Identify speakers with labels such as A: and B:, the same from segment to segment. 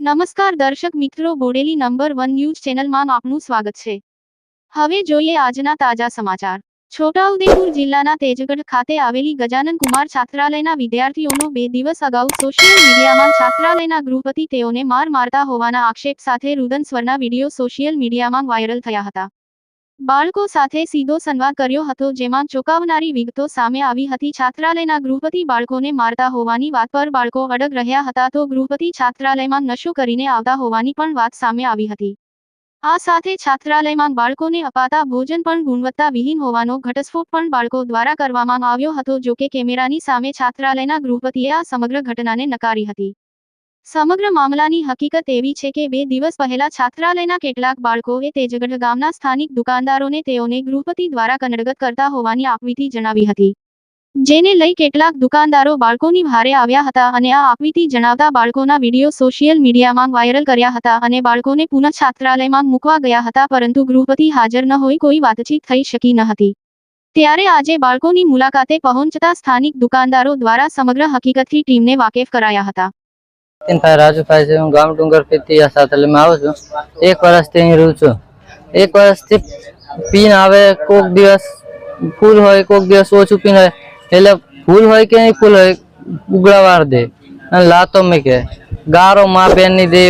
A: નમસ્કાર દર્શક મિત્રો, બોડેલી નંબર વન ન્યૂઝ ચેનલમાં આપનું સ્વાગત છે. હવે જોઈએ આજના તાજા સમાચાર. છોટાઉદેપુર જિલ્લાના તેજગઢ ખાતે આવેલી ગજાનન કુમાર છાત્રાલયના વિદ્યાર્થીઓનો બે દિવસ અગાઉ સોશિયલ મીડિયામાં છાત્રાલયના ગૃહપતિ તેઓને માર મારતા હોવાના આક્ષેપ સાથે રુદન સ્વરના વીડિયો સોશિયલ મીડિયામાં વાયરલ થયા હતા. બાળકો સાથે સીધો સંવાદ કર્યો હતો, જેમાં ચોંકાવનારી વિગતો સામે આવી હતી. છાત્રાલયના ગૃહપતિ બાળકોને મારતા હોવાની વાત પર બાળકો અડગ રહ્યા હતા, તો ગૃહપતિ છાત્રાલયમાં નશો કરીને આવતા હોવાની પણ વાત સામે આવી હતી. આ સાથે છાત્રાલયમાં બાળકોને અપાતા ભોજન પણ ગુણવત્તા વિહીન હોવાનો ઘટસ્ફોટ પણ બાળકો દ્વારા કરવામાં આવ્યો હતો જો કે કેમેરાની સામે છાત્રાલયના ગૃહપતિએ આ સમગ્ર ઘટનાને નકારી હતી. સમગ્ર મામલાની હકીકત એવી છે કે બે દિવસ પહેલા છાત્રાલયના કેટલાક બાળકોએ તેજગઢ ગામના સ્થાનિક દુકાનદારોને તેઓને ગૃહપતિ દ્વારા કનડગત કરતા હોવાની આપવીતી જણાવી હતી. જેને લઈ કેટલાક દુકાનદારો બાળકોની ભારે આવ્યા હતા અને આ આપવીતી જણાવતા બાળકોના વીડિયો સોશિયલ મીડિયામાં વાયરલ કર્યા હતા અને બાળકોને પુનઃ છાત્રાલયમાં મૂકવા ગયા હતા પરંતુ ગૃહપતિ હાજર ન હોય કોઈ વાતચીત થઈ શકી ન હતી. ત્યારે આજે બાળકોની મુલાકાતે પહોંચતા સ્થાનિક દુકાનદારો દ્વારા સમગ્ર હકીકતથી ટીમને વાકેફ કરાયા હતા.
B: ભાઈ રાજુભાઈ છે, હું ગામ ડુંગર પીતી સાથેમાં આવું છું. એક વર્ષથી અહીં રહું છું. એક વર્ષથી પીન આવે, કોક દિવસ ફૂલ હોય, કોક દિવસ ઓછું પીન હોય. એટલે ફૂલ હોય કે નહીં ફૂલ હોય ઉગડાવાર દે. અને લાતો મેં કે ગારો મા બેનની દે,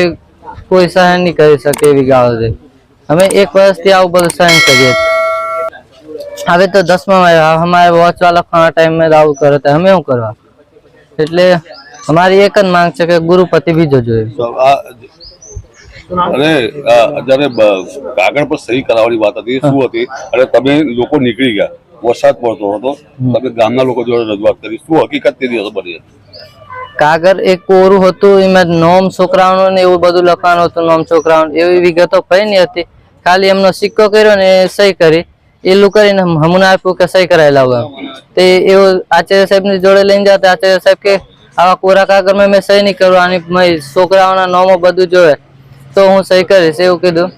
B: કોઈ સહન નહીં કરી શકે એવી ગાળો દે. અમે એક વર્ષથી આવું બધું સહન કરીએ. હવે તો દસમા અમારે વોચ વાળા ખાના ટાઈમ આવું કરે તો અમે શું કરવા? એટલે અમારી એક જ માંગ છે કે ગુરુપતિ બીજો જોઈએ.
C: અને કાગળ પર સહી કરાવવાની વાત હતી શું હતી? અને તમે લોકો નીકળી ગયા. વરસાદ પડતો હતો. તમે ગામના લોકો જોડે રજૂઆત કરી. શું હકીકત તે દિવસ બની હતી?
B: કાગળ એક કોરું હતું એમાં નોમ છોકરાઓનું ને એવું બધું લખવાનું હતું નોમ છોકરાઓનું. એવી વિગતો કઈ નહીં હતી. ખાલી એમનો સિક્કો કર્યો ને સહી કરી. એલું કરીને હમણાં આપ્યું કે સહી લાવો એમ તે એવું આચાર્ય સાહેબની જોડે લઈને જતા આચાર્ય સાહેબ કે આવા કોરા કાગળમાં મેં સહી નહીં કરવાની છોકરાઓના નોમો બધું જોવે. તો હું સહી કરીશ, એવું કીધું.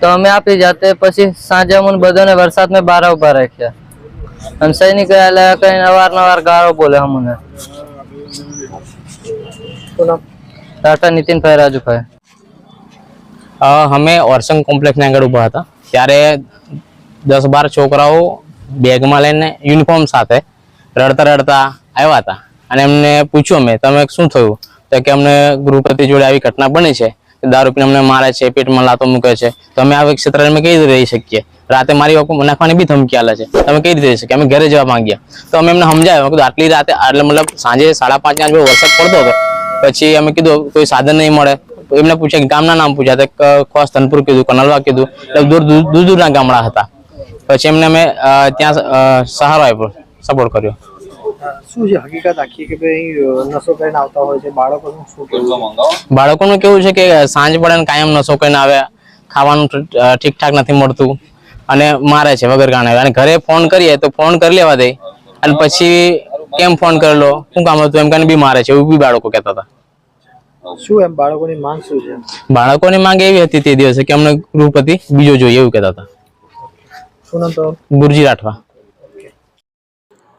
B: તો અમે આપી જાતે પછી સાંજે અમને બધાને વરસાદમાં બારા ઊભા રાખ્યા. અને સહી નહીં કર્યા કરેલા અવાર અવારનવાર ગાળો બોલે અમને ટાટા નીતિનભાઈ, રાજુભાઈ.
D: અમે ઓરસંગ કોમ્પ્લેક્સની આગળ ઊભા હતા. ત્યારે દસ બાર છોકરાઓ બેગમાં લઈને યુનિફોર્મ સાથે રડતા રડતા આવ્યા હતા. અને એમને પૂછ્યું અમે, તમે શું થયું? તો કે અમને ગૃહપતિ જોડે આવી ઘટના બની છે દારૂ પીને અમને મારે છે, પેટમાં લાતો મૂકે છે. તો અમે આ ક્ષેત્ર અમે કઈ રીતે રહી શકીએ? રાતે મારી નાખવાની બી ધમકી આલે છે. તમે કઈ રીતે રહી શકીએ? અમે ઘરે જવા માંગ્યા તો અમે એમને સમજાવ્યું. કીધું, આટલી રાતે એટલે મતલબ સાંજે સાડા પાંચ પાંચ વરસાદ પડતો હતો. પછી અમે કીધું, કોઈ સાધન નહીં મળે. એમને પૂછ્યા કે ગામના નામ પૂછ્યા. તો ખોસ ધનપુર કીધું, કનલવા કીધું. એટલે દૂર દૂર દૂર, દૂરના ગામડા હતા. પછી એમને અમે ત્યાં સહારો આપ્યો સપોર્ટ કર્યો.
E: શું છે? હકીકત આખી કે ભાઈ નશો કરીને આવતા હોય છે? બાળકોનું શું
D: બાળકોનું કેવું છે કે સાંજ પડે ને કાયમ નશો કરીને આવે ખાવાનું ઠીકઠાક નથી મળતું અને મારે છે વગર કારણે અને ઘરે ફોન કરીએ તો ફોન કરી લેવા દે. અને પછી કેમ ફોન કરેલો શું કામ હતું? એમ કરીને બી મારે છે એવું બી બાળકો કહેતા હતા.
E: શું એમ? બાળકોની માંગ શું છે?
D: બાળકોની માંગ એવી હતી તે દિવસે કે અમને ગૃહપતિ બીજો જોઈએ એવું કહેતા હતા.
E: શું નામ તો
D: ગુરજી રાઠવા.